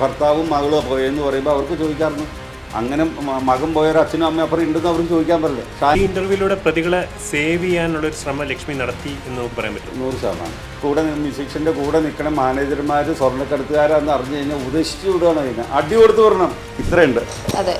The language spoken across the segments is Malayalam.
ഭർത്താവും മകളും പോയെന്ന് പറയുമ്പോൾ അവർക്ക് ചോദിക്കാറുണ്ട്. അങ്ങനെ മകൻ പോയൊരു അച്ഛനും അമ്മയും അപ്പുറം ഉണ്ടെന്ന് അവർക്ക് ചോദിക്കാൻ പറ്റില്ല. ഈ ഇന്റർവ്യൂലൂടെ പ്രതികളെ സേവ് ചെയ്യാനുള്ള ഒരു ശ്രമം ലക്ഷ്മി നടത്തി എന്ന് നമുക്ക് പറയാൻ പറ്റും. നൂറ് ശതമാനം. കൂടെ മ്യൂസിഷ്യന്റെ കൂടെ നിൽക്കണ മാനേജർമാർ സ്വർണക്കടത്തുകാരാന്ന് അറിഞ്ഞു കഴിഞ്ഞാൽ ഉപദേശിച്ചു വിടുകയാണ് കഴിഞ്ഞാൽ അടി കൊടുത്ത് വരണം. ഇത്രയുണ്ട്. അതെ.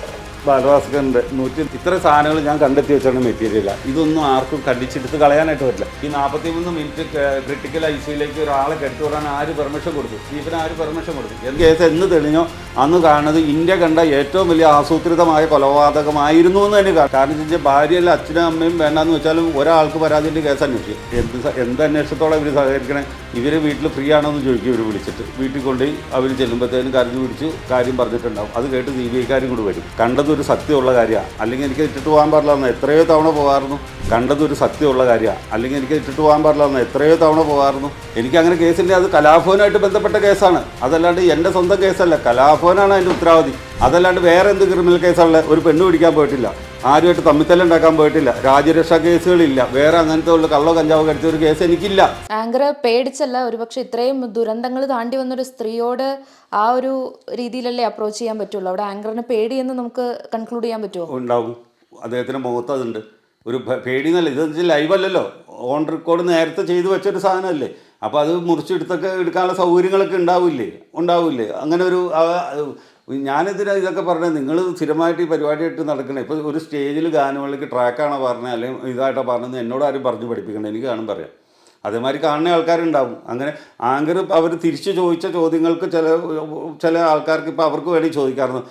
ബാലഭാസ്കറിന്റെ നൂറ്റി ഇത്ര സാധനങ്ങൾ ഞാൻ കണ്ടെത്തി വെച്ചാണ് മെറ്റീരിയൽ ഇതൊന്നും ആർക്കും കണ്ടിച്ചെടുത്ത് കളയാനായിട്ട് പറ്റില്ല. ഈ നാൽപ്പത്തി മൂന്ന് മിനിറ്റ് ക്രിട്ടിക്കൽ ഐ സിയിലേക്ക് ഒരാളെ കെട്ടിവിടാൻ ആര് പെർമിഷൻ കൊടുത്തു? ചീഫിന് ആര് പെർമിഷൻ കൊടുത്തു? എന്ത് കേസ് എന്ന് തെളിഞ്ഞോ അന്ന് കാണുന്നത് ഇന്ത്യ കണ്ട ഏറ്റവും വലിയ ആസൂത്രിതമായ കൊലപാതകമായിരുന്നു എന്ന് തന്നെ കാണാം. കാരണം വെച്ചാൽ ഭാര്യയല്ല അച്ഛനും അമ്മയും വേണ്ടാന്ന് വെച്ചാലും ഒരാൾക്ക് പരാതിന്റെ കേസ് അന്വേഷിക്കും എന്ത് എന്ത് അന്വേഷണത്തോടെ ഇവർ സഹകരിക്കണേ? ഇവർ വീട്ടിൽ ഫ്രീ ആണോ എന്ന് ചോദിക്കും ഇവർ വിളിച്ചിട്ട്. വീട്ടിൽ കൊണ്ടുപോയി അവർ ചെല്ലുമ്പോഴത്തേനും കരഞ്ഞു പിടിച്ച് കാര്യം പറഞ്ഞിട്ടുണ്ടാവും. അത് കേട്ട് സി ബി ഐക്കാരും കൂടി വരും. കണ്ടതൊരു സത്യമുള്ള കാര്യമാണ് അല്ലെങ്കിൽ എനിക്ക് ഇട്ടിട്ട് പോകാൻ പാടില്ല എത്രയോ തവണ പോകാറുന്നു. കണ്ടതൊരു സത്യമുള്ള കാര്യമാണ് അല്ലെങ്കിൽ എനിക്ക് ഇട്ടിട്ട് പോകാൻ പാടില്ല എത്രയോ തവണ പോകാറുന്നു. എനിക്ക് അങ്ങനെ കേസില്ല അത് കലാഭവനായിട്ട് ബന്ധപ്പെട്ട കേസാണ്. അതല്ലാണ്ട് എന്റെ സ്വന്തം കേസല്ല. കലാഭവനാണ് അതിന്റെ ഉത്തരവാദി. അതല്ലാണ്ട് വേറെ എന്ത് ക്രിമിനൽ കേസുള്ള ഒരു പെണ്ണ് പിടിക്കാൻ പോയിട്ടില്ല. ആരുമായിട്ട് തമ്മിത്തല്ല ഉണ്ടാക്കാൻ പോയിട്ടില്ല. രാജ്യരക്ഷാ കേസുകളില്ല. വേറെ അങ്ങനത്തെ ഉള്ള കള്ളോ കഞ്ചാവോ കടിച്ച ഒരു കേസ് എനിക്കില്ല. ആങ്കർ പേടിച്ചല്ല ഒരുപക്ഷെ ഇത്രയും ദുരന്തങ്ങൾ താണ്ടി വന്നൊരു സ്ത്രീയോട് ആ ഒരു രീതിയിലല്ലേ അപ്രോച്ച് ചെയ്യാൻ പറ്റുള്ളൂ? അവിടെ ആങ്കറിന് പേടിയെന്ന് നമുക്ക് കൺക്ലൂഡ് ചെയ്യാൻ പറ്റുമോ ഉണ്ടാവും. അദ്ദേഹത്തിന്റെ മുഖത്ത് അതുണ്ട്. ഒരു പേടി എന്നല്ല ഇത് ലൈവ് അല്ലല്ലോ. ഓൺ റെക്കോർഡ് നേരത്തെ ചെയ്തു വെച്ചൊരു സാധനമല്ലേ? അപ്പോൾ അത് മുറിച്ചെടുത്തൊക്കെ എടുക്കാനുള്ള സൗകര്യങ്ങളൊക്കെ ഉണ്ടാവില്ലേ? ഉണ്ടാവില്ലേ? അങ്ങനെ ഒരു ഞാനെതിരെ ഇതൊക്കെ പറഞ്ഞത്? നിങ്ങൾ സ്ഥിരമായിട്ട് ഈ പരിപാടിയായിട്ട് നടക്കണേ. ഇപ്പോൾ ഒരു സ്റ്റേജിൽ ഗാനമേളയ്ക്ക് ട്രാക്കാണോ പറഞ്ഞത്? അല്ലെങ്കിൽ ഇതായിട്ടോ പറഞ്ഞത്? എന്നോട് ആരും പറഞ്ഞു പഠിപ്പിക്കണ്ടേ. എനിക്ക് കാണും പറയാം അതേമാതിരി കാണുന്ന ആൾക്കാരുണ്ടാവും. അങ്ങനെ ആങ്കർ അവർ തിരിച്ചു ചോദിച്ച ചോദ്യങ്ങൾക്ക് ചില ചില ആൾക്കാർക്ക് ഇപ്പോൾ അവർക്ക് വേണ്ടി ചോദിക്കാറുണ്ട്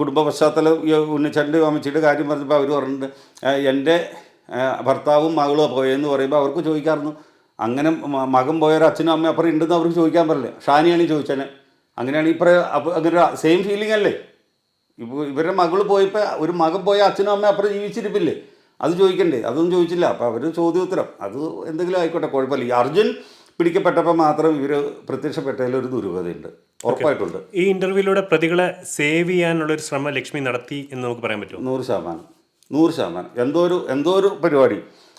കുടുംബ പശ്ചാത്തലം ഈ ഉണ്ണിച്ചന്റെ അമ്മച്ചിയുടെ കാര്യം പറഞ്ഞപ്പോൾ അവർ പറഞ്ഞിട്ടുണ്ട്. എന്റെ ഭർത്താവും മകളും പോയെന്ന് പറയുമ്പോൾ അവർക്ക് ചോദിക്കാറുണ്ട് അങ്ങനെ മകൻ പോയൊരു അച്ഛനും അമ്മയും അപ്പുറം ഉണ്ടെന്ന് അവർക്ക് ചോദിക്കാൻ പറ്റില്ല. ഷാനിയാണ് ചോദിച്ചാൽ ചോദിച്ചത്. അങ്ങനെയാണ് ഈ പറ അപ്പോൾ അങ്ങനെ സെയിം ഫീലിംഗ് അല്ലേ? ഇപ്പോൾ ഇവരുടെ മകൾ പോയപ്പോൾ ഒരു മകൻ പോയ അച്ഛനും അമ്മയും അപ്പുറം ജീവിച്ചിരിപ്പില്ലേ? അത് ചോദിക്കണ്ടേ? അതൊന്നും ചോദിച്ചില്ല. അപ്പോൾ അവർ ചോദ്യോത്തരം അത് എന്തെങ്കിലും ആയിക്കോട്ടെ കുഴപ്പമില്ല. ഈ അർജുൻ പിടിക്കപ്പെട്ടപ്പോൾ മാത്രം ഇവർ പ്രത്യക്ഷപ്പെട്ടതിൽ ഒരു ദുരൂഹതയുണ്ട്. ഉറപ്പായിട്ടുണ്ട്. ഈ ഇന്റർവ്യൂവിലൂടെ പ്രതികളെ സേവ് ചെയ്യാനുള്ള ഒരു ശ്രമം ലക്ഷ്മി നടത്തി എന്ന് നമുക്ക് പറയാൻ പറ്റും നൂറ് ശതമാനം. നൂറ് ശതമാനം. എന്തോ ഒരു എന്തോ ഒരു പരിപാടി.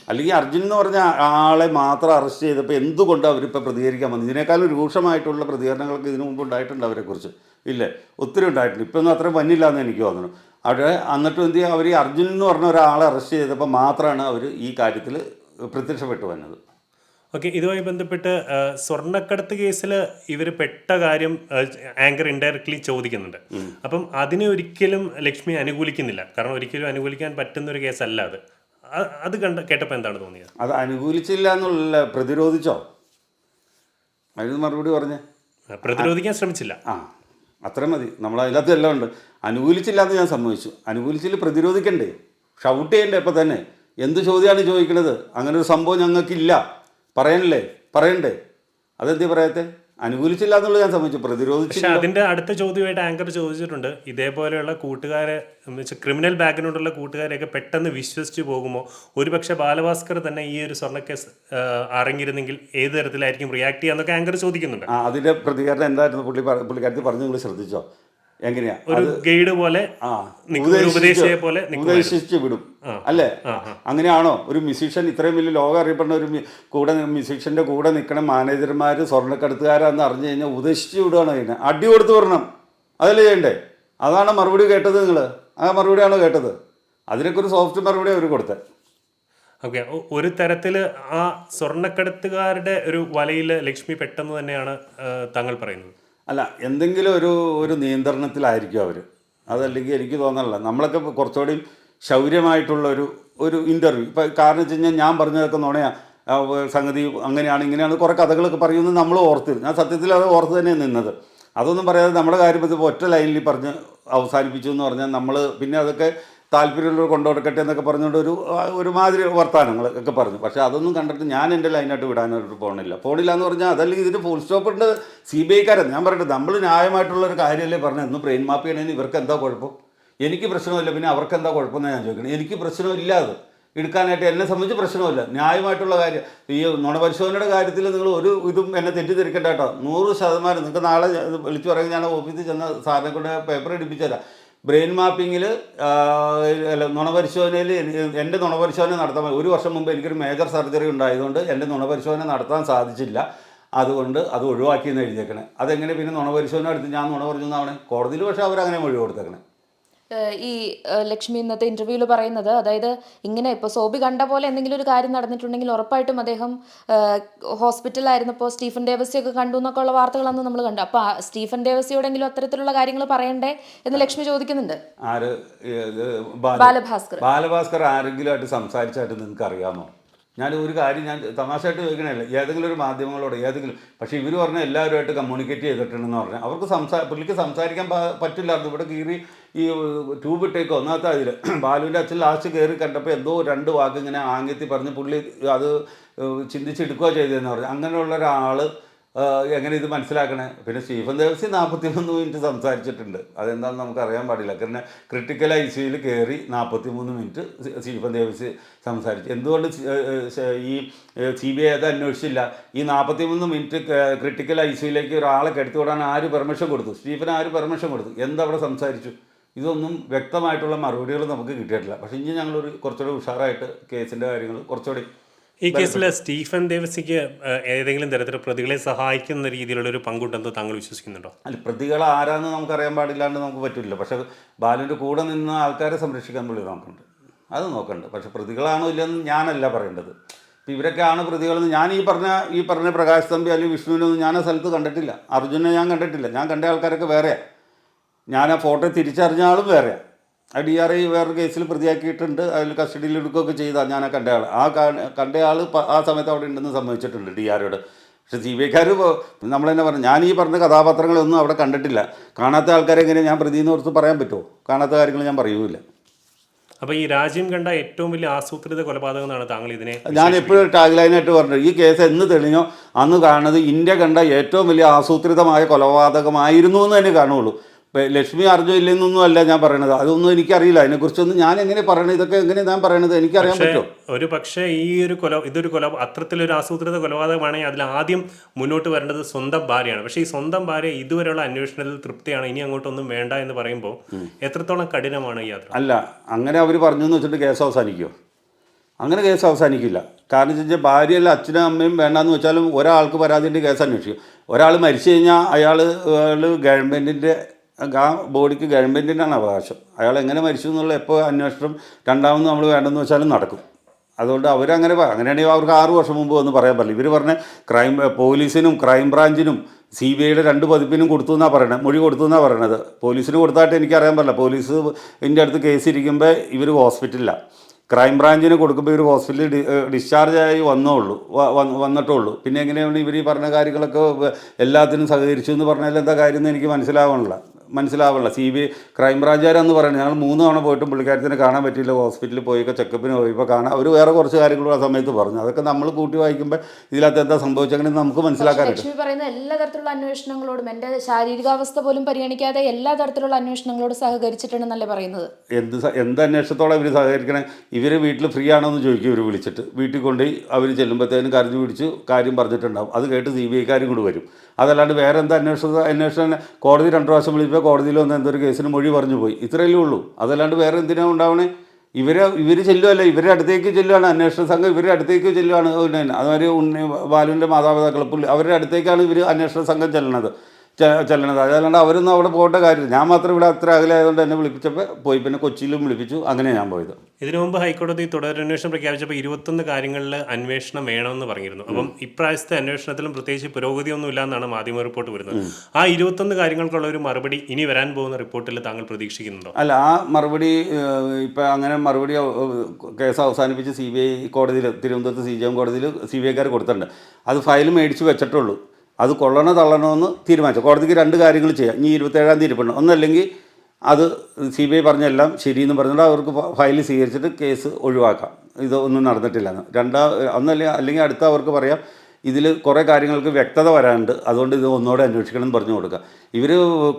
അല്ലെങ്കിൽ അർജുൻ എന്ന് പറഞ്ഞ ആളെ മാത്രം അറസ്റ്റ് ചെയ്തപ്പോൾ എന്തുകൊണ്ട് അവരിപ്പോൾ പ്രതികരിക്കാൻ വന്നു? ഇതിനേക്കാളും രൂക്ഷമായിട്ടുള്ള പ്രതികരണങ്ങൾക്ക് ഇതിനു മുമ്പ് ഉണ്ടായിട്ടുണ്ട് അവരെക്കുറിച്ച്. ഇല്ലേ? ഒത്തിരി ഉണ്ടായിട്ടുണ്ട്. ഇപ്പം ഒന്നും അത്രയും വന്നില്ല എന്ന് എനിക്ക് തോന്നുന്നു. അവിടെ എന്നിട്ടും എന്ത് ചെയ്യുക അവർ ഈ അർജുൻ എന്ന് പറഞ്ഞ ഒരാളെ അറസ്റ്റ് ചെയ്തപ്പോൾ മാത്രമാണ് അവർ ഈ കാര്യത്തിൽ പ്രത്യക്ഷപ്പെട്ടു വന്നത്. ഓക്കെ ഇതുമായി ബന്ധപ്പെട്ട് സ്വർണക്കടത്ത് കേസിൽ ഇവർ പെട്ട കാര്യം ആങ്കർ ഇൻഡയറക്ട്ലി ചോദിക്കുന്നുണ്ട്. അപ്പം അതിനെ ഒരിക്കലും ലക്ഷ്മി അനുകൂലിക്കുന്നില്ല. കാരണം ഒരിക്കലും അനുകൂലിക്കാൻ പറ്റുന്ന ഒരു കേസല്ല അത്. അത് കണ്ട കേട്ടപ്പോൾ എന്താണ് തോന്നിയത്? അത് അനുകൂലിച്ചില്ല എന്നുള്ള പ്രതിരോധിച്ചോ? അതിന് മറുപടി പറഞ്ഞേ. പ്രതിരോധിക്കാൻ ശ്രമിച്ചില്ല. ആ അത്ര മതി. നമ്മൾ അതിനകത്ത് എല്ലാം ഉണ്ട്. അനുകൂലിച്ചില്ല എന്ന് ഞാൻ സമ്മതിച്ചു. അനുകൂലിച്ചില്ല പ്രതിരോധിക്കണ്ടേ? ഷൗട്ട് ചെയ്യണ്ടേ ഇപ്പം തന്നെ? എന്ത് ചോദ്യമാണ് ചോദിക്കണത്? അങ്ങനെ ഒരു സംഭവം ഞങ്ങൾക്കില്ല. പറയണല്ലേ? പറയണ്ടേ? അതെന്തേ പറയത്തെ? അനുകൂലിച്ചില്ല എന്നുള്ളത് ഞാൻ സമ്മതിച്ചു. പക്ഷെ പ്രതിരോധിച്ചില്ല അതിന്റെ അടുത്ത ചോദ്യമായിട്ട് ആങ്കർ ചോദിച്ചിട്ടുണ്ട്. ഇതേപോലെയുള്ള കൂട്ടുകാരെ ക്രിമിനൽ ബാക്ക്ഗ്രൗണ്ടുള്ള കൂട്ടുകാരെയൊക്കെ പെട്ടെന്ന് വിശ്വസിച്ച് പോകുമോ? ഒരുപക്ഷെ ബാലഭാസ്കർ തന്നെ ഈ ഒരു സ്വർണക്കേസ് അറിഞ്ഞിരുന്നെങ്കിൽ ഏത് തരത്തിലായിരിക്കും റിയാക്ട് ചെയ്യാന്നൊക്കെ ആങ്കർ ചോദിക്കുന്നുണ്ട്. അതിന്റെ പ്രതികരണം എന്തായിരുന്നു? പുള്ളി പുള്ളിക്കാരത്തിൽ പുള്ളിക്കാരത്തി പറഞ്ഞു നിങ്ങൾ ശ്രദ്ധിച്ചോ? എങ്ങനെയാ? ഒരു ഗൈഡ് പോലെ ഉപദേശിയെ പോലെ. ഉപദേശിച്ച് വിടും. അല്ലേ? അങ്ങനെയാണോ? ഒരു മ്യൂസീഷ്യൻ ഇത്രയും വലിയ ലോകം അറിയപ്പെടുന്ന ഒരു കൂടെ മ്യൂസീഷ്യന്റെ കൂടെ നിൽക്കണ മാനേജർമാർ സ്വർണക്കടത്തുകാരാന്ന് അറിഞ്ഞു കഴിഞ്ഞാൽ ഉപദേശിച്ച് വിടുകയാണ് അതിനെ അടി കൊടുത്ത് വരണം. അതല്ലേ ചെയ്യണ്ടേ? അതാണ് മറുപടി കേട്ടത് നിങ്ങൾ ആ മറുപടിയാണോ കേട്ടത്? അതിനൊക്കെ ഒരു സോഫ്റ്റ് മറുപടി അവർ കൊടുത്തത് ഓക്കെ ഒരു തരത്തിൽ ആ സ്വർണക്കടത്തുകാരുടെ ഒരു വലയിൽ ലക്ഷ്മി പെട്ടെന്ന് തന്നെയാണ് താങ്കൾ പറയുന്നത്. അല്ല എന്തെങ്കിലും ഒരു ഒരു നിയന്ത്രണത്തിലായിരിക്കും അവർ അതല്ലെങ്കിൽ എനിക്ക് തോന്നണില്ല. നമ്മളൊക്കെ കുറച്ചുകൂടി ശൗര്യമായിട്ടുള്ള ഒരു ഒരു ഇന്റർവ്യൂ ഇപ്പം കാരണം വെച്ച് കഴിഞ്ഞാൽ ഞാൻ പറഞ്ഞതൊക്കെ നുണയാ. സംഗതി അങ്ങനെയാണ് ഇങ്ങനെയാണ് കുറേ കഥകളൊക്കെ പറയുന്നത് നമ്മൾ ഓർത്ത് ഞാൻ സത്യത്തിൽ അത് ഓർത്ത് തന്നെ നിന്നത്. അതൊന്നും പറയാതെ നമ്മുടെ കാര്യം ഇപ്പോൾ ഒറ്റ ലൈനിൽ പറഞ്ഞ് അവസാനിപ്പിച്ചു എന്ന് പറഞ്ഞാൽ നമ്മൾ പിന്നെ അതൊക്കെ താല്പര്യമുള്ളവർ കൊണ്ടുകൊടുക്കട്ടെ എന്നൊക്കെ പറഞ്ഞുകൊണ്ട് ഒരു ഒരുമാതിരി വർത്തമാനങ്ങൾ ഒക്കെ പറഞ്ഞു. പക്ഷേ അതൊന്നും കണ്ടിട്ട് ഞാൻ എന്റെ ലൈനായിട്ട് വിടാനായിട്ട് പോകണില്ല പോണില്ല എന്ന് പറഞ്ഞാൽ അതല്ലെങ്കിൽ ഇതിന്റെ ഫുൾ സ്റ്റോപ്പ് ഉണ്ട് സി ബി ഐക്കാരൻ ഞാൻ പറയട്ടെ നമ്മൾ ന്യായമായിട്ടുള്ള ഒരു കാര്യമല്ലേ പറഞ്ഞത്? എന്ന് ബ്രെയിൻ മാപ്പ് ചെയ്യണേന് ഇവർക്ക് എന്താ കുഴപ്പം? എനിക്ക് പ്രശ്നമില്ല പിന്നെ അവർക്ക് എന്താ കുഴപ്പമെന്ന് ഞാൻ ചോദിക്കണം. എനിക്ക് പ്രശ്നമില്ല അത്. എടുക്കാനായിട്ട് എന്നെ സംബന്ധിച്ച് പ്രശ്നമില്ല. ന്യായമായിട്ടുള്ള കാര്യം. ഈ നുണപരിശോധനയുടെ കാര്യത്തിൽ നിങ്ങൾ ഒരു ഇതും എന്നെ തെറ്റിദ്ധരിക്കണ്ട കേട്ടോ. നൂറ് ശതമാനം. നിങ്ങൾക്ക് നാളെ വിളിച്ചു പറയുക ഞാൻ ഓഫീസിൽ ചെന്ന സാറിനെ കൊണ്ട് പേപ്പർ എടുപ്പിച്ചു തരാം ബ്രെയിൻ മാപ്പിങ്ങിൽ അല്ല നുണപരിശോധനയിൽ എന്റെ നുണപരിശോധന നടത്താൻ ഒരു വർഷം മുമ്പ് എനിക്കൊരു മേജർ സർജറി ഉണ്ടായതുകൊണ്ട് എന്റെ നുണപരിശോധന നടത്താൻ സാധിച്ചില്ല. അതുകൊണ്ട് അത് ഒഴിവാക്കിയെന്ന് എഴുതിയേക്കണേ. അതെങ്ങനെ പിന്നെ നുണപരിശോധന എടുത്ത് ഞാൻ നുണ പറഞ്ഞു എന്നാണ് കോടതിയിൽ പക്ഷേ അവരങ്ങനെ ഒഴിവ് കൊടുത്തേക്കണേ. ഈ ലക്ഷ്മി ഇന്നത്തെ ഇന്റർവ്യൂവിൽ പറയുന്നത്. അതായത് ഇങ്ങനെ ഇപ്പോൾ സോബി കണ്ട പോലെ എന്തെങ്കിലും ഒരു കാര്യം നടന്നിട്ടുണ്ടെങ്കിൽ ഉറപ്പായിട്ടും അദ്ദേഹം ഹോസ്പിറ്റലായിരുന്നപ്പോൾ സ്റ്റീഫൻ ദേവസ്യൊക്കെ കണ്ടു എന്നൊക്കെ ഉള്ള വാർത്തകളാണ് നമ്മൾ കണ്ടു അപ്പോൾ സ്റ്റീഫൻ ദേവസ്യോടെങ്കിലും അത്തരത്തിലുള്ള കാര്യങ്ങൾ പറയണ്ടേ എന്ന് ലക്ഷ്മി ചോദിക്കുന്നുണ്ട്. ആര് ബാല ബാലഭാസ്കർ. ബാലഭാസ്കർ ആരെങ്കിലും ആയിട്ട് സംസാരിച്ചായിട്ട് നിങ്ങൾക്ക് അറിയാമോ ഞാൻ ഒരു കാര്യം ഞാൻ തമാശയായിട്ട് ചോദിക്കണല്ലേ ഏതെങ്കിലും ഒരു മാധ്യമങ്ങളോട് ഏതെങ്കിലും പക്ഷേ ഇവർ പറഞ്ഞാൽ എല്ലാവരുമായിട്ട് കമ്മ്യൂണിക്കേറ്റ് ചെയ്തിട്ടുണ്ടെന്ന് പറഞ്ഞാൽ അവർക്ക് സംസാ പുള്ളിക്ക് സംസാരിക്കാൻ പറ്റില്ലായിരുന്നു. ഇവിടെ കീറി ഈ ട്യൂബ് ഇട്ടേക്കോ ഒന്നാമത്തെ അതിൽ ബാലുവിന്റെ അച്ഛൻ ലാസ്റ്റ് കയറി കണ്ടപ്പോൾ എന്തോ രണ്ട് വാക്ക് ഇങ്ങനെ ആംഗ്യത്തിൽ പറഞ്ഞ് പുള്ളി അത് ചിന്തിച്ചെടുക്കുക ചെയ്തതെന്ന് പറഞ്ഞു. അങ്ങനെയുള്ള ഒരാൾ എങ്ങനെ ഇത് മനസ്സിലാക്കണേ? പിന്നെ സ്റ്റീഫൻ ദേവസി നാൽപ്പത്തി മൂന്ന് മിനിറ്റ് സംസാരിച്ചിട്ടുണ്ട്. അതെന്താണെന്ന് നമുക്ക് അറിയാൻ പാടില്ല. കാരണം ക്രിട്ടിക്കൽ ഐ സിയിൽ കയറി നാൽപ്പത്തി മൂന്ന് മിനിറ്റ് സ്റ്റീഫൻ ദേവസി സംസാരിച്ചു. എന്തുകൊണ്ട് ഈ സി ബി ഐ അത് അന്വേഷിച്ചില്ല? ഈ നാൽപ്പത്തി മൂന്ന് മിനിറ്റ് ക്രിട്ടിക്കൽ ഐ സിയിലേക്ക് ഒരാളെ കെടുത്തി വിടാൻ ആര് പെർമിഷൻ കൊടുത്തു? സ്റ്റീഫൻ ആര് പെർമിഷൻ കൊടുത്തു? എന്തവിടെ സംസാരിച്ചു? ഇതൊന്നും വ്യക്തമായിട്ടുള്ള മറുപടികൾ നമുക്ക് കിട്ടിയിട്ടില്ല. പക്ഷേ ഇനി ഞങ്ങളൊരു കുറച്ചുകൂടി ഉഷാറായിട്ട് കേസിന്റെ കാര്യങ്ങൾ കുറച്ചുകൂടി ഈ കേസിൽ സ്റ്റീഫൻ ദേവസിക്ക് ഏതെങ്കിലും തരത്തിൽ പ്രതികളെ സഹായിക്കുന്ന രീതിയിലുള്ള ഒരു പങ്കുണ്ടെന്ന് താങ്കൾ വിശ്വസിക്കുന്നുണ്ടോ? അല്ല പ്രതികൾ ആരാന്ന് നമുക്കറിയാൻ പാടില്ലാണ്ട് നമുക്ക് പറ്റില്ല. പക്ഷേ ബാലുവിന്റെ കൂടെ നിന്ന് ആൾക്കാരെ സംരക്ഷിക്കാൻ പുള്ളി നോക്കുന്നുണ്ട്. അത് നോക്കണ്ട് പക്ഷെ പ്രതികളാണോ ഇല്ലെന്ന് ഞാനല്ല പറയേണ്ടത്. ഇപ്പം ഇവരൊക്കെയാണ് പ്രതികളെന്ന് ഞാൻ ഈ പറഞ്ഞ ഈ പറഞ്ഞ പ്രകാശ് തമ്പി അല്ലെങ്കിൽ വിഷ്ണുവിനൊന്നും ഞാൻ ആ സ്ഥലത്ത് കണ്ടിട്ടില്ല. അർജുനെ ഞാൻ കണ്ടിട്ടില്ല. ഞാൻ കണ്ട ആൾക്കാരൊക്കെ വേറെയാണ് ഞാൻ ആ ഫോട്ടോ തിരിച്ചറിഞ്ഞ ആളും വേറെയാണ് ആ ഡി ആർ ഐ വേറൊരു കേസിൽ പ്രതിയാക്കിയിട്ടുണ്ട്. അതിൽ കസ്റ്റഡിയിൽ എടുക്കുകയൊക്കെ ചെയ്താൽ ഞാൻ ആ കണ്ട ആൾ ആ കണ്ടയാൾ ആ സമയത്ത് അവിടെ ഉണ്ടെന്ന് സംഭവിച്ചിട്ടുണ്ട് ഡി ആർ ഐയുടെ പക്ഷെ സി ബി ഐക്കാർ നമ്മൾ തന്നെ പറഞ്ഞു ഞാൻ ഈ പറഞ്ഞ കഥാപാത്രങ്ങളൊന്നും അവിടെ കണ്ടിട്ടില്ല. കാണാത്ത ആൾക്കാരെ എങ്ങനെ ഞാൻ പ്രതി എന്ന് ഓർത്ത് പറയാൻ പറ്റുമോ കാണാത്ത കാര്യങ്ങൾ ഞാൻ പറയൂല അപ്പോൾ ഈ രാജ്യം കണ്ട ഏറ്റവും വലിയ ആസൂത്രിത കൊലപാതകം എന്നാണ് താങ്കൾ ഇതിനെ ഞാൻ എപ്പോഴും ടാഗ് ലൈനായിട്ട് പറഞ്ഞു ഈ കേസ് എന്ന് തെളിഞ്ഞോ അന്ന് കാണുന്നത് ഇന്ത്യ കണ്ട ഏറ്റവും വലിയ ആസൂത്രിതമായ കൊലപാതകമായിരുന്നു എന്ന് തന്നെ കാണുള്ളൂ ഇപ്പൊ ലക്ഷ്മി അർജുൻ ഇല്ലെന്നൊന്നും അല്ല ഞാൻ പറയണത്. അതൊന്നും എനിക്കറിയില്ല. അതിനെക്കുറിച്ചൊന്നും ഞാൻ എങ്ങനെ പറയണത്? ഇതൊക്കെ എങ്ങനെ ഞാൻ പറയണത്? എനിക്കറിയാൻ പറ്റുമോ? ഒരു പക്ഷേ ഈ ഒരു കൊല ഇതൊരു കൊല അത്തരത്തിലൊരു ആസൂത്രിത കൊലപാതകമാണെങ്കിൽ അതിൽ ആദ്യം മുന്നോട്ട് വരേണ്ടത് സ്വന്തം ഭാര്യയാണ്. പക്ഷേ ഈ സ്വന്തം ഭാര്യ ഇതുവരെയുള്ള അന്വേഷണത്തിൽ തൃപ്തിയാണ്. ഇനി അങ്ങോട്ടൊന്നും വേണ്ട എന്ന് പറയുമ്പോൾ എത്രത്തോളം കഠിനമാണ് ഈ യാത്ര? അല്ല അങ്ങനെ അവർ പറഞ്ഞു എന്ന് വെച്ചിട്ട് കേസ് അവസാനിക്കുമോ അങ്ങനെ കേസ് അവസാനിക്കില്ല. കാരണം വെച്ചാൽ ഭാര്യയല്ല അച്ഛനും അമ്മയും വേണ്ടാന്ന് വെച്ചാലും ഒരാൾക്ക് പരാതിന്റെ കേസ് അന്വേഷിക്കും. ഒരാൾ മരിച്ചു കഴിഞ്ഞാൽ അയാൾ ഗവൺമെന്റിന്റെ ആ ബോഡിക്ക് ഗവൺമെന്റിനാണ് അവകാശം. അയാൾ എങ്ങനെ മരിച്ചു എന്നുള്ള എപ്പോൾ അന്വേഷണം രണ്ടാമത് നമ്മൾ വേണ്ടെന്ന് വെച്ചാലും നടക്കും. അതുകൊണ്ട് അവരങ്ങനെ അങ്ങനെയാണെങ്കിൽ അവർക്ക് ആറ് വർഷം മുമ്പ് വന്ന് പറയാൻ പറ്റില്ല. ഇവർ പറഞ്ഞ ക്രൈം പോലീസിനും ക്രൈം ബ്രാഞ്ചിനും സി ബി ഐയുടെ രണ്ട് പതിപ്പിനും കൊടുത്തു എന്നാണ് പറയണത് മൊഴി കൊടുത്തു എന്നാണ് പറയണത്. പോലീസിന് കൊടുത്തായിട്ട് എനിക്ക് അറിയാൻ പറ്റില്ല. പോലീസ് ഇതിന്റെ അടുത്ത് കേസ് ഇരിക്കുമ്പോൾ ഇവർ ഹോസ്പിറ്റലിലാണ് ക്രൈം ബ്രാഞ്ചിന് കൊടുക്കുമ്പോൾ ഇവർ ഹോസ്പിറ്റലിൽ ഡിസ്ചാർജ് ആയി വന്നോളൂ. വന്നിട്ടുള്ളൂ. പിന്നെ എങ്ങനെയാണ് ഇവർ ഈ പറഞ്ഞ കാര്യങ്ങളൊക്കെ എല്ലാത്തിനും സഹകരിച്ചു എന്ന് പറഞ്ഞാൽ എന്താ കാര്യം എന്ന് എനിക്ക് മനസ്സിലാവണില്ല മനസ്സിലാവണില്ല സി ബി ഐ എന്ന് പറയുന്നത് ഞങ്ങൾ മൂന്ന് തവണ പോയിട്ടും പുള്ളിക്കാരത്തിനെ കാണാൻ പറ്റിയില്ല ഹോസ്പിറ്റലിൽ പോയൊക്കെ ചെക്കപ്പിന് പോയിപ്പോൾ കാണാൻ അവർ വേറെ കുറച്ച് കാര്യങ്ങളും ആ സമയത്ത് പറഞ്ഞു. അതൊക്കെ നമ്മൾ കൂട്ടി വായിക്കുമ്പോൾ ഇതിനകത്ത് എന്താ സംഭവിച്ചെങ്കിലും നമുക്ക് മനസ്സിലാക്കാനായിട്ട് പറയുന്ന എല്ലാ തരത്തിലുള്ള അന്വേഷണങ്ങളോടും എന്റെ ശാരീരികാവസ്ഥ പോലും പരിഗണിക്കാതെ എല്ലാ തരത്തിലുള്ള അന്വേഷണങ്ങളോട് സഹകരിച്ചിട്ടുണ്ടെന്നല്ലേ പറയുന്നത്? എന്ത് എന്ത് അന്വേഷണത്തോടെ ഇവർ സഹകരിക്കണേ? ഇവർ വീട്ടിൽ ഫ്രീ ആണോ എന്ന് ചോദിക്കും ഇവർ വിളിച്ചിട്ട്. വീട്ടിൽ കൊണ്ടുപോയി അവർ ചെല്ലുമ്പോഴത്തേനും കരഞ്ഞു പിടിച്ച് കാര്യം പറഞ്ഞിട്ടുണ്ടാവും. അത് കേട്ട് സി ബി ഐക്കാരും കൂടി വരും. അതല്ലാണ്ട് വേറെ എന്താ അന്വേഷണ അന്വേഷണം കോടതി രണ്ട് പ്രാവശ്യം വിളിച്ചപ്പോൾ കോടതിയിൽ വന്ന് എന്തൊരു കേസിന് മൊഴി പറഞ്ഞു പോയി. ഇത്രയല്ലേ ഉള്ളൂ. അതല്ലാണ്ട് വേറെ എന്തിനാണ് ഉണ്ടാവണേ? ഇവരെ ഇവർ ചെല്ലുമല്ല ഇവരുടെ അടുത്തേക്ക് ചെല്ലുകയാണ് അന്വേഷണ സംഘം ഇവരുടെ അടുത്തേക്ക് പിന്നെ അതുമാതിരി ഉണ്ണി ബാലുവിന്റെ മാതാപിതാക്കൾ പുള്ളി അവരുടെ അടുത്തേക്കാണ് ഇവർ അന്വേഷണ സംഘം ചെല്ലണത് ചെല്ലണത്. അതല്ലാണ്ട് അവരൊന്നും അവിടെ പോകേണ്ട കാര്യമില്ല. ഞാൻ മാത്രം ഇവിടെ അത്ര അകലെ ആയതുകൊണ്ട് എന്നെ വിളിപ്പിച്ചപ്പോൾ പോയി. പിന്നെ കൊച്ചിയിലും വിളിപ്പിച്ചു. അങ്ങനെ ഞാൻ പോയത്. ഇതിനു മുമ്പ് ഹൈക്കോടതി തുടരന്വേഷണം പ്രഖ്യാപിച്ചപ്പോൾ ഇരുപത്തൊന്ന് കാര്യങ്ങളിൽ അന്വേഷണം വേണമെന്ന് പറഞ്ഞിരുന്നു. അപ്പം ഇപ്രാവശ്യത്തെ അന്വേഷണത്തിലും പ്രത്യേകിച്ച് പുരോഗതിയൊന്നും ഇല്ല എന്നാണ് മാധ്യമ റിപ്പോർട്ട് വരുന്നത് ആ ഇരുപത്തൊന്ന് കാര്യങ്ങൾക്കുള്ള ഒരു മറുപടി ഇനി വരാൻ പോകുന്ന റിപ്പോർട്ടിൽ താങ്കൾ പ്രതീക്ഷിക്കുന്നുണ്ടോ? അല്ല ആ മറുപടി ഇപ്പം അങ്ങനെ മറുപടി കേസ് അവസാനിപ്പിച്ച് സി ബി ഐ കോടതിയിൽ തിരുവനന്തപുരത്ത് സി ജി എം കോടതിയിൽ സി ബി ഐക്കാർ കൊടുത്തിട്ടുണ്ട്. അത് ഫയൽ മേടിച്ച് വെച്ചിട്ടുള്ളൂ അത് കൊള്ളണോ തള്ളണോ എന്ന് തീരുമാനിച്ചു. കോടതിക്ക് രണ്ട് കാര്യങ്ങൾ ചെയ്യാം. ഇനി ഇരുപത്തേഴാം തീയതി ഇരിപ്പണം ഒന്നല്ലെങ്കിൽ അത് സി ബി ഐ പറഞ്ഞെല്ലാം ശരിയെന്ന് പറഞ്ഞിട്ട് അവർക്ക് ഫയൽ സ്വീകരിച്ചിട്ട് കേസ് ഒഴിവാക്കാം. ഇതൊന്നും നടന്നിട്ടില്ലെന്ന് രണ്ടാ ഒന്നല്ലെങ്കിൽ അല്ലെങ്കിൽ അടുത്ത അവർക്ക് പറയാം ഇതിൽ കുറേ കാര്യങ്ങൾക്ക് വ്യക്തത വരാനുണ്ട്. അതുകൊണ്ട് ഇത് ഒന്നുകൂടെ അന്വേഷിക്കണം എന്ന് പറഞ്ഞു കൊടുക്കുക. ഇവർ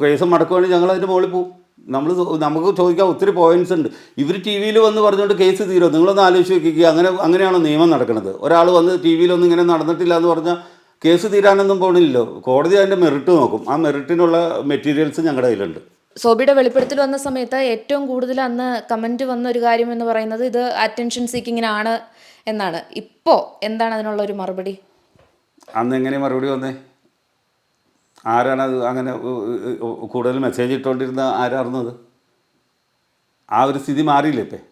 കേസ് മടക്കുകയാണെങ്കിൽ ഞങ്ങൾ അതിന്റെ മുകളിൽ പോകും നമ്മൾ നമുക്ക് ചോദിക്കാൻ ഒത്തിരി പോയിന്റ്സ് ഉണ്ട്. ഇവർ ടി വിയിൽ വന്ന് പറഞ്ഞുകൊണ്ട് കേസ് തീരുമോ നിങ്ങളൊന്ന് ആലോചിച്ച് നോക്കിക്കുക അങ്ങനെ അങ്ങനെയാണോ നിയമം നടക്കുന്നത് ഒരാൾ വന്ന് ടി വിയിലൊന്നും ഇങ്ങനെ നടന്നിട്ടില്ല എന്ന് പറഞ്ഞാൽ കേസ് തീരാനൊന്നും പോകണില്ലല്ലോ കോടതി അതിന്റെ മെറിറ്റ് നോക്കും. ആ മെറിറ്റിനുള്ള മെറ്റീരിയൽസ് ഞങ്ങളുടെ കയ്യിലുണ്ട്. സോബിയുടെ വെളിപ്പെടുത്തൽ വന്ന സമയത്ത് ഏറ്റവും കൂടുതൽ അന്ന് കമന്റ് വന്ന ഒരു കാര്യം എന്ന് പറയുന്നത് ഇത് അറ്റൻഷൻ സീക്കിങ്ങിനാണ് എന്നാണ്. ഇപ്പോ എന്താണ് അതിനുള്ള ഒരു മറുപടി? അന്ന് എങ്ങനെ മറുപടി വന്നേ? ആരാണ് അത് അങ്ങനെ കൂടുതൽ മെസ്സേജ് ഇട്ടുകൊണ്ടിരുന്ന ആരായിരുന്നത് ആ ഒരു സ്ഥിതി മാറിയില്ലേ ഇപ്പം?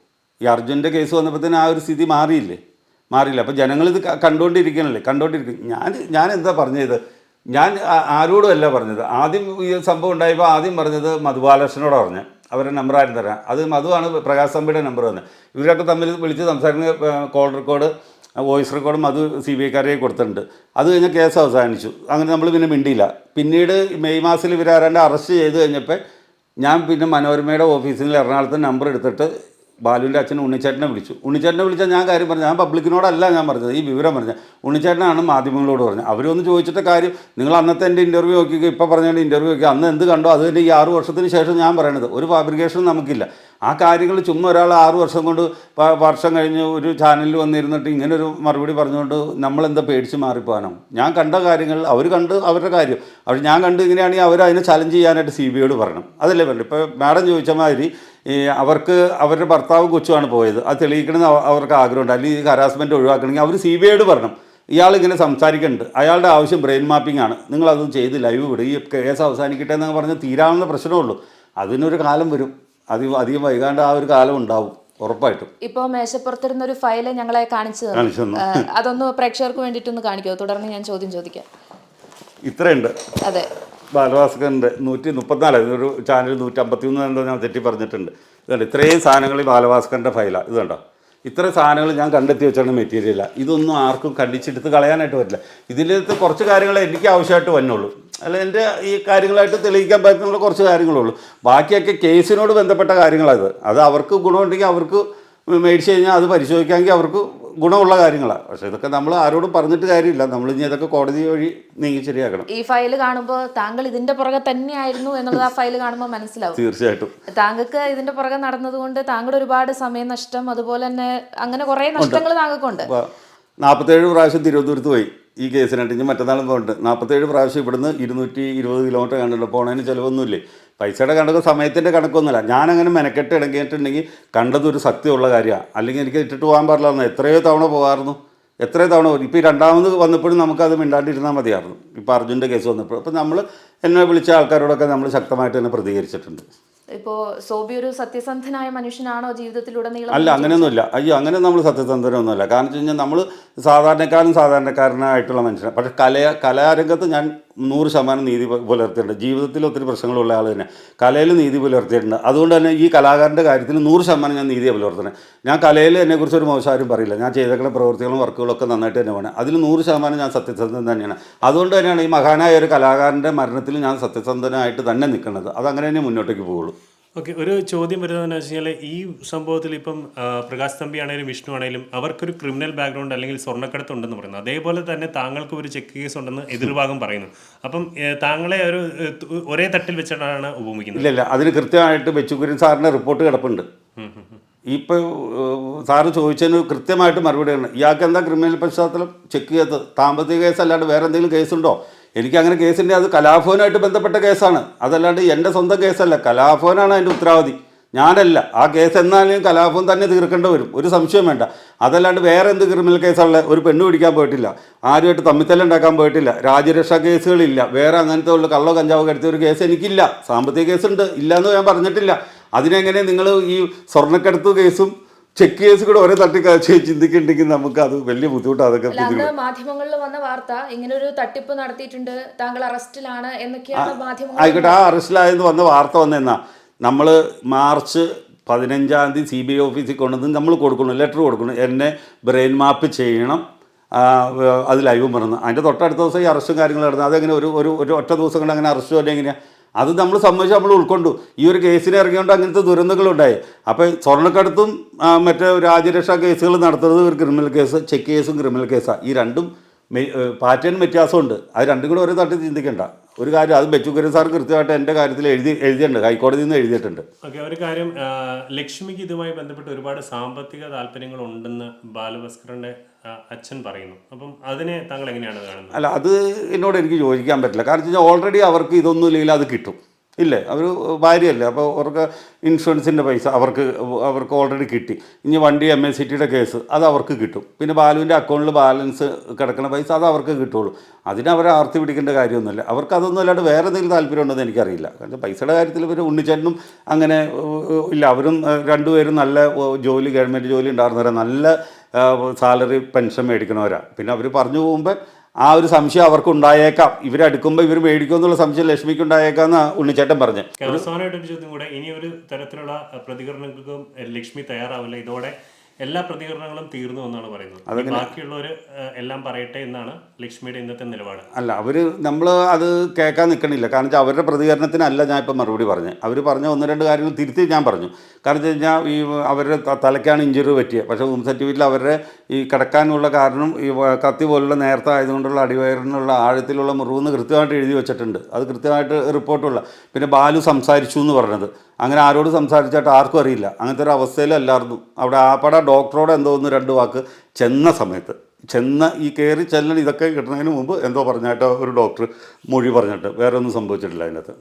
ഈ അർജുന്റെ കേസ് വന്നപ്പോഴത്തേന് ആ ഒരു സ്ഥിതി മാറിയില്ലേ? മാറിയില്ല. അപ്പം ജനങ്ങളിത് കണ്ടുകൊണ്ടിരിക്കണല്ലേ കണ്ടുകൊണ്ടിരിക്കും ഞാൻ ഞാൻ എന്താ പറഞ്ഞത്? ഞാൻ ആരോടുമല്ല പറഞ്ഞത്. ആദ്യം ഈ സംഭവം ഉണ്ടായപ്പോൾ ആദ്യം പറഞ്ഞത് മധുബാലകൃഷ്ണനോട് പറഞ്ഞു. അവരുടെ നമ്പർ ആരും തരാം അത് മധുവാണ് പ്രകാശ് തമ്പിയുടെ നമ്പർ തന്നെ. ഇവരൊക്കെ തമ്മിൽ വിളിച്ച് സംസാരിക്കുന്ന call record voice record Madhu C B ഐക്കാരെ കൊടുത്തിട്ടുണ്ട്. അത് കഴിഞ്ഞ് കേസ് അവസാനിച്ചു. അങ്ങനെ നമ്മൾ പിന്നെ മിണ്ടിയില്ല. പിന്നീട് മെയ് മാസത്തിൽ ഇവരാരാണ്ട് അറസ്റ്റ് ചെയ്ത് കഴിഞ്ഞപ്പോൾ ഞാൻ പിന്നെ മനോരമയുടെ ഓഫീസിൽ എറണാകുളത്ത് നമ്പർ എടുത്തിട്ട് ബാലുവിന്റെ അച്ഛൻ ഉണ്ണിച്ചേട്ടനെ വിളിച്ചു. ഉണ്ണിച്ചേട്ടനെ വിളിച്ചാൽ ഞാൻ കാര്യം പറഞ്ഞു. ഞാൻ പബ്ലിക്കിനോടല്ല ഞാൻ പറഞ്ഞത്. ഈ വിവരം പറഞ്ഞത്. ഉണ്ണിച്ചേട്ടനാണ് മാധ്യമങ്ങളോട് പറഞ്ഞത്. അവരൊന്ന് ചോദിച്ചിട്ട് കാര്യം നിങ്ങൾ അന്നത്തെ എന്റെ ഇന്റർവ്യൂ നോക്കിക്കുക ഇപ്പോൾ പറഞ്ഞതിന്റെ ഇന്റർവ്യൂ നോക്കി അന്ന് എന്ത് കണ്ടോ? അത് തന്നെ ഈ ആറ് വർഷത്തിന് ശേഷം ഞാൻ പറയണത്. ഒരു ഫാബ്രിക്കേഷനും നമുക്കില്ല. ആ കാര്യങ്ങൾ ചുമ്മാ ഒരാൾ ആറു വർഷം കൊണ്ട് വർഷം കഴിഞ്ഞ് ഒരു ചാനലിൽ വന്നിരുന്നിട്ട് ഇങ്ങനൊരു മറുപടി പറഞ്ഞുകൊണ്ട് നമ്മളെന്താ പേടിച്ച് മാറിപ്പോകാനോ ഞാൻ കണ്ട കാര്യങ്ങൾ അവർ കണ്ട് അവരുടെ കാര്യം. അവർ ഞാൻ കണ്ട് ഇങ്ങനെയാണെങ്കിൽ അവർ അതിനെ ചലഞ്ച് ചെയ്യാനായിട്ട് സി ബി ഐയോട് പറയണം. അതല്ലേ പറഞ്ഞു ഇപ്പോൾ മാഡം ചോദിച്ച മാതിരി ഈ അവർക്ക് അവരുടെ ഭർത്താവ് കൊച്ചുമാണ് പോയത്. അത് തെളിയിക്കണമെന്ന് അവ- അവർക്ക് ആഗ്രഹമുണ്ട്. അല്ലെങ്കിൽ ഹരാസ്മെന്റ് ഒഴിവാക്കണമെങ്കിൽ അവർ സി ബി ഐയോട് പറയണം. ഇയാൾ ഇങ്ങനെ സംസാരിക്കുന്നുണ്ട് അയാളുടെ ആവശ്യം ബ്രെയിൻ മാപ്പിംഗ് ആണ്. നിങ്ങളതൊന്നും ചെയ്ത് ലൈവ് വിടും. ഈ കേസ് അവസാനിക്കട്ടെ എന്നൊക്കെ പറഞ്ഞ് തീരാവുന്ന പ്രശ്നമുള്ളൂ അതിനൊരു കാലം വരും. അധികം അധികം വൈകാണ്ട് ആ ഒരു കാലം ഉണ്ടാവും ഉറപ്പായിട്ടും. ഇപ്പോൾ മേശപ്പുറത്തിരുന്ന ഒരു ഫയൽ ഞങ്ങളെ കാണിച്ചു കാണിച്ചു അതൊന്ന് പ്രേക്ഷകർക്ക് വേണ്ടിയിട്ടൊന്ന് കാണിക്കുമോ തുടർന്ന് ഞാൻ ചോദ്യം ചോദിക്കാം. ഇത്രയുണ്ട്. അതെ. ബാലഭാസ്കറിന്റെ നൂറ്റി മുപ്പത്തിനാല് ഒരു ചാനൽ നൂറ്റി അമ്പത്തി മൂന്ന് എന്തോ ഞാൻ തെറ്റി പറഞ്ഞിട്ടുണ്ട്. ഇതുണ്ട് ഇത്രയും സാധനങ്ങൾ ഈ ബാലഭാസ്കറിന്റെ ഫയലാണ് ഇത് കണ്ടോ ഇത്ര സാധനങ്ങൾ ഞാൻ കണ്ടെത്തി വെച്ചാണ് മെറ്റീരിയലാണ് ഇതൊന്നും ആർക്കും കണ്ടിച്ചെടുത്ത് കളയാനായിട്ട് പറ്റില്ല. ഇതിലത്തെ കുറച്ച് കാര്യങ്ങൾ എനിക്ക് ആവശ്യമായിട്ട് വന്നുള്ളൂ. അല്ല എന്റെ ഈ കാര്യങ്ങളായിട്ട് തെളിയിക്കാൻ പറ്റുന്ന കുറച്ച് കാര്യങ്ങളുള്ളൂ. ബാക്കിയൊക്കെ കേസിനോട് ബന്ധപ്പെട്ട കാര്യങ്ങളത് അത് അവർക്ക് ഗുണമുണ്ടെങ്കിൽ അവർക്ക് മേടിച്ച് കഴിഞ്ഞാൽ അത് പരിശോധിക്കാമെങ്കിൽ അവർക്ക് ഗുണമുള്ള കാര്യങ്ങളാണ് പക്ഷെ ഇതൊക്കെ നമ്മൾ ആരോടും പറഞ്ഞിട്ട് കാര്യമില്ല. നമ്മൾ ഇനി ഇതൊക്കെ കോടതി വഴി നീങ്ങി ശരിയാക്കണം. ഈ ഫയൽ കാണുമ്പോൾ താങ്കൾ ഇതിന്റെ പുറകെ തന്നെയായിരുന്നു എന്നുള്ളത് ആ ഫയൽ കാണുമ്പോൾ മനസ്സിലാവും. തീർച്ചയായിട്ടും. താങ്കൾക്ക് ഇതിന്റെ പുറകെ നടന്നതുകൊണ്ട് താങ്കളുടെ ഒരുപാട് സമയ നഷ്ടം അതുപോലെ തന്നെ അങ്ങനെ കുറെ നഷ്ടങ്ങൾ താങ്കൾക്കുണ്ട്. നാൽപ്പത്തേഴ് പ്രാവശ്യം തിരുവനന്തപുരത്ത് പോയി. ഈ കേസിനായിട്ട് ഇനി മറ്റന്നാളും പോകണ്ട്. നാൽപ്പത്തേഴ് പ്രാവശ്യം ഇവിടുന്ന് ഇരുന്നൂറ്റി ഇരുപത് കിലോമീറ്റർ കണ്ടുണ്ട് പോണതിന് ചിലവൊന്നുമില്ലേ? പൈസയുടെ കണക്ക് സമയത്തിന്റെ കണക്കൊന്നുമില്ല ഞാനങ്ങനെ മെനക്കെട്ട് ഇടങ്ങിയിട്ടുണ്ടെങ്കിൽ കണ്ടതൊരു സത്യമുള്ള കാര്യമാണ് അല്ലെങ്കിൽ എനിക്ക് ഇട്ടിട്ട് പോകാൻ പാടില്ലായിരുന്നു. എത്രയോ തവണ പോകാമായിരുന്നു എത്രയോ തവണ ഇപ്പോൾ ഈ രണ്ടാമത് വന്നപ്പോഴും നമുക്കത് മിണ്ടാണ്ടിരുന്നാൽ മതിയായിരുന്നു. ഇപ്പോൾ അർജുന്റെ കേസ് വന്നപ്പോൾ അപ്പോൾ നമ്മൾ എന്നെ വിളിച്ച ആൾക്കാരോടൊക്കെ നമ്മൾ ശക്തമായിട്ട് തന്നെ പ്രതികരിച്ചിട്ടുണ്ട്. ഇപ്പോ സോബി ഒരു സത്യസന്ധനായ മനുഷ്യനാണോ ജീവിതത്തിലുടനീളം അല്ല അങ്ങനെയൊന്നുമില്ല. അയ്യോ അങ്ങനെ നമ്മൾ സത്യസന്ധരൊന്നുമല്ല. കാരണം വെച്ച് കഴിഞ്ഞാൽ നമ്മൾ സാധാരണക്കാരും സാധാരണക്കാരനായിട്ടുള്ള മനുഷ്യനാണ് പക്ഷെ കല കലാരംഗത്ത് ഞാൻ നൂറ് ശതമാനം നീതി പുലർത്തിയിട്ടുണ്ട്. ജീവിതത്തിൽ ഒത്തിരി പ്രശ്നങ്ങളുള്ള ആൾ തന്നെ. കലയിൽ നീതി പുലർത്തിയിട്ടുണ്ട്. അതുകൊണ്ട് തന്നെ ഈ കലാകാരന്റെ കാര്യത്തിൽ നൂറ് ശതമാനം ഞാൻ നീതിയെ പുലർത്തണേ ഞാൻ കലയിൽ എന്നെക്കുറിച്ച് ഒരു മോശമാരും പറയില്ല. ഞാൻ ചെയ്തേക്കുന്ന പ്രവൃത്തികളും വർക്കുകളൊക്കെ നന്നായിട്ട് തന്നെ വേണം. അതിൽ നൂറ് ശതമാനം ഞാൻ സത്യസന്ധൻ തന്നെയാണ്. അതുകൊണ്ട് തന്നെയാണ് ഈ മഹാനായ ഒരു കലാകാരന്റെ മരണത്തിൽ ഞാൻ സത്യസന്ധനായിട്ട് തന്നെ നിൽക്കുന്നത്. അതങ്ങനെ തന്നെ മുന്നോട്ടേക്ക് പോകുള്ളൂ. ഓക്കെ ഒരു ചോദ്യം വരുന്നതെന്ന് വെച്ച് കഴിഞ്ഞാൽ ഈ സംഭവത്തിൽ ഇപ്പം പ്രകാശ് തമ്പി ആണെങ്കിലും വിഷ്ണു ആണെങ്കിലും അവർക്കൊരു ക്രിമിനൽ ബാക്ക്ഗ്രൗണ്ട് അല്ലെങ്കിൽ സ്വർണക്കടത്ത് ഉണ്ടെന്ന് പറയുന്നു. അതേപോലെ തന്നെ താങ്കൾക്ക് ഒരു ചെക്ക് കേസ് ഉണ്ടെന്ന് എതിർഭാഗം പറയുന്നു. അപ്പം താങ്കളെ ഒരു ഒരേ തട്ടിൽ വെച്ചിട്ടാണ് ഉപമിക്കുന്നത്. ഇല്ല ഇല്ല. അതിന് കൃത്യമായിട്ട് ബെച്ചുക്കുര്യൻ സാറിന്റെ റിപ്പോർട്ട് കിടപ്പുണ്ട്. ഇപ്പോൾ സാറ് ചോദിച്ചതിന് കൃത്യമായിട്ട് മറുപടി ഇയാൾക്ക് എന്താ ക്രിമിനൽ പശ്ചാത്തലം? ചെക്ക് ചെയ്തത് സാമ്പത്തിക കേസ് അല്ലാണ്ട് വേറെ എന്തെങ്കിലും കേസുണ്ടോ? എനിക്ക് അങ്ങനെ കേസിന്റെ അത് കലാഭവനുമായിട്ട് ബന്ധപ്പെട്ട കേസാണ്. അതല്ലാണ്ട് എന്റെ സ്വന്തം കേസല്ല. കലാഭവനാണ് അതിന്റെ ഉത്തരവാദി. ഞാനല്ല. ആ കേസ് എന്നാലും കലാഭവൻ തന്നെ തീർക്കേണ്ടി വരും. ഒരു സംശയം വേണ്ട. അതല്ലാണ്ട് വേറെ എന്ത് ക്രിമിനൽ കേസുള്ള ഒരു പെണ്ണ് പിടിക്കാൻ പോയിട്ടില്ല. ആരുമായിട്ട് തമ്മിത്തല്ല ഉണ്ടാക്കാൻ പോയിട്ടില്ല. രാജ്യരക്ഷാ കേസുകളില്ല. വേറെ അങ്ങനത്തെ ഉള്ള കള്ളോ കഞ്ചാവോ കടത്തിയ ഒരു കേസ് എനിക്കില്ല. സാമ്പത്തിക കേസുണ്ട്. ഇല്ല എന്ന് ഞാൻ പറഞ്ഞിട്ടില്ല. അതിനെങ്ങനെ നിങ്ങൾ ഈ സ്വർണക്കടത്ത് കേസും ചെക്ക് കേസ് കൂടെ ഒരേ തട്ടി കാഴ്ച ചിന്തിക്കുന്നുണ്ടെങ്കിൽ നമുക്ക് അത് വലിയ ബുദ്ധിമുട്ടാണ് അതൊക്കെ മാധ്യമങ്ങളിൽ വന്ന വാർത്ത ഇങ്ങനെ ഒരു തട്ടിപ്പ് നടത്തിയിട്ടുണ്ട് താങ്കൾ അറസ്റ്റിലാണ് എന്നൊക്കെയാണ് ആയിക്കോട്ടെ ആ അറസ്റ്റിലായെന്ന് വന്ന വാർത്ത വന്നെന്നാ. നമ്മൾ മാർച്ച് പതിനഞ്ചാം തീയതി സി ബി ഐ ഓഫീസിൽ കൊണ്ടുവന്ന് നമ്മൾ കൊടുക്കണം ലെറ്റർ കൊടുക്കണം എന്നെ ബ്രെയിൻ മാപ്പ് ചെയ്യണം. അത് ലൈവും പറഞ്ഞു അതിന്റെ തൊട്ടടുത്ത ദിവസം ഈ അറസ്റ്റും കാര്യങ്ങളും നടന്നു അതെങ്ങനെ ഒരു ഒരു ഒറ്റ ദിവസം കൊണ്ട് അങ്ങനെ അറസ്റ്റ് പോലെ എങ്ങനെയാണ് അത് നമ്മൾ സംബന്ധിച്ച് നമ്മൾ ഉൾക്കൊണ്ടു. ഈ ഒരു കേസിന് ഇറങ്ങിയോണ്ട് അങ്ങനത്തെ ദുരന്തങ്ങളുണ്ടായി. അപ്പോൾ സ്വർണക്കടത്തും മറ്റേ രാജ്യരക്ഷാ കേസുകൾ നടത്തുന്നത് ഒരു ക്രിമിനൽ കേസ് ചെക്ക് കേസും ക്രിമിനൽ കേസാണ് ഈ രണ്ടും പാറ്റേൺ വ്യത്യാസമുണ്ട്. അത് രണ്ടും കൂടെ ഒരേ തട്ടി ചിന്തിക്കേണ്ട. ഒരു കാര്യം അത് ബെച്ചുക്കരൻ സാർ കൃത്യമായിട്ട് എന്റെ കാര്യത്തിൽ എഴുതി എഴുതിയിട്ടുണ്ട്. ഹൈക്കോടതിയിൽ നിന്ന് എഴുതിയിട്ടുണ്ട്. ഓക്കെ ഒരു കാര്യം ലക്ഷ്മിക്ക് ഇതുമായി ബന്ധപ്പെട്ട് ഒരുപാട് സാമ്പത്തിക താല്പര്യങ്ങൾ ഉണ്ടെന്ന് ബാലഭാസ്കറിന്റെ ആ, അച്ഛൻ പറയുന്നു. അപ്പം അതിനെ താങ്കൾ എങ്ങനെയാണ് കാണുന്നത്? അല്ല അത് എന്നോട് എനിക്ക് ചോദിക്കാൻ പറ്റില്ല. കാരണം വെച്ചാൽ ഓൾറെഡി അവർക്ക് ഇതൊന്നും ഇല്ലെങ്കിൽ അത് കിട്ടും. ഇല്ലേ? അവർ ഭാര്യയല്ലേ? അപ്പോൾ അവർക്ക് ഇൻഷുറൻസിന്റെ പൈസ അവർക്ക് അവർക്ക് ഓൾറെഡി കിട്ടി. ഇനി വണ്ടി എം എസ് സിറ്റിയുടെ കേസ് അത് അവർക്ക് കിട്ടും. പിന്നെ ബാലുവിന്റെ അക്കൗണ്ടിൽ ബാലൻസ് കിടക്കുന്ന പൈസ അത് അവർക്ക് കിട്ടുള്ളൂ. അതിന് അവരെ ആർത്തി പിടിക്കേണ്ട കാര്യമൊന്നുമില്ല. അവർക്ക് അതൊന്നും അല്ലാണ്ട് വേറെ എന്തെങ്കിലും താല്പര്യം ഉണ്ടെന്ന് എനിക്കറിയില്ല. കാരണം പൈസയുടെ കാര്യത്തിൽ ഇവർ ഉണ്ണിച്ചേട്ടനും അങ്ങനെ ഇല്ല അവരും രണ്ടുപേരും നല്ല ജോലി ഗവൺമെന്റ് ജോലി ഉണ്ടായിരുന്നവരാണ് നല്ല സാലറി പെൻഷൻ മേടിക്കണവരാണ് പിന്നെ അവർ പറഞ്ഞു പോകുമ്പോൾ ആ ഒരു സംശയം അവർക്ക് ഉണ്ടായേക്കാം ഇവരടുക്കുമ്പോൾ ഇവർ മേടിക്കും എന്നുള്ള സംശയം ലക്ഷ്മിക്ക് ഉണ്ടായേക്കാം എന്ന് ഉണ്ണിച്ചേട്ടൻ പറഞ്ഞു അവസാനമായിട്ട് ഒരു ചോദ്യം കൂടെ. ഇനി ഒരു തരത്തിലുള്ള പ്രതികരണങ്ങൾക്കും ലക്ഷ്മി തയ്യാറാവില്ല. ഇതോടെ എല്ലാ പ്രതികരണങ്ങളും തീർന്നു എന്നാണ് പറയുന്നത്. ബാക്കിയുള്ളവര് ബാക്കിയുള്ളവർ എല്ലാം പറയട്ടെ എന്നാണ് ലക്ഷ്മിയുടെ ഇന്നത്തെ നിലപാട്. അല്ല അവർ നമ്മൾ അത് കേൾക്കാൻ നിൽക്കണില്ല കാരണം വെച്ചാൽ അവരുടെ പ്രതികരണത്തിനല്ല ഞാൻ ഇപ്പം മറുപടി പറഞ്ഞത്. അവർ പറഞ്ഞ ഒന്ന് രണ്ട് കാര്യങ്ങൾ തിരുത്തി ഞാൻ പറഞ്ഞു. കാരണം വെച്ച് കഴിഞ്ഞാൽ ഈ അവരുടെ തലയ്ക്കാണ് ഇഞ്ചുറി പറ്റിയത് പക്ഷേ ഹോം സർട്ടിഫിക്കറ്റിൽ അവരുടെ ഈ കിടക്കാനുള്ള കാരണം ഈ കത്തി പോലുള്ള നേരത്തെ ആയതുകൊണ്ടുള്ള അടിവയറിനുള്ള ആഴത്തിലുള്ള മുറിവെന്ന് കൃത്യമായിട്ട് എഴുതി വെച്ചിട്ടുണ്ട്. അത് കൃത്യമായിട്ട് റിപ്പോർട്ടുള്ള. പിന്നെ ബാലു സംസാരിച്ചു എന്ന് പറഞ്ഞത്. അങ്ങനെ ആരോട് സംസാരിച്ചിട്ട് ആർക്കും അറിയില്ല. അങ്ങനത്തെ ഒരു അവസ്ഥയിലല്ലായിരുന്നു. അവിടെ ആപ്പട ഡോക്ടറോട് എന്തോ ഒന്ന് രണ്ട് വാക്ക് ചെന്ന സമയത്ത്. ചെന്ന ഈ കയറി ചെല്ലൽ ഇതൊക്കെ കിട്ടുന്നതിന് മുമ്പ് എന്തോ പറഞ്ഞിട്ട് ഒരു ഡോക്ടർ മൊഴി പറഞ്ഞിട്ട് വേറെ ഒന്നും സംഭവിച്ചിട്ടില്ല അതിനകത്ത്.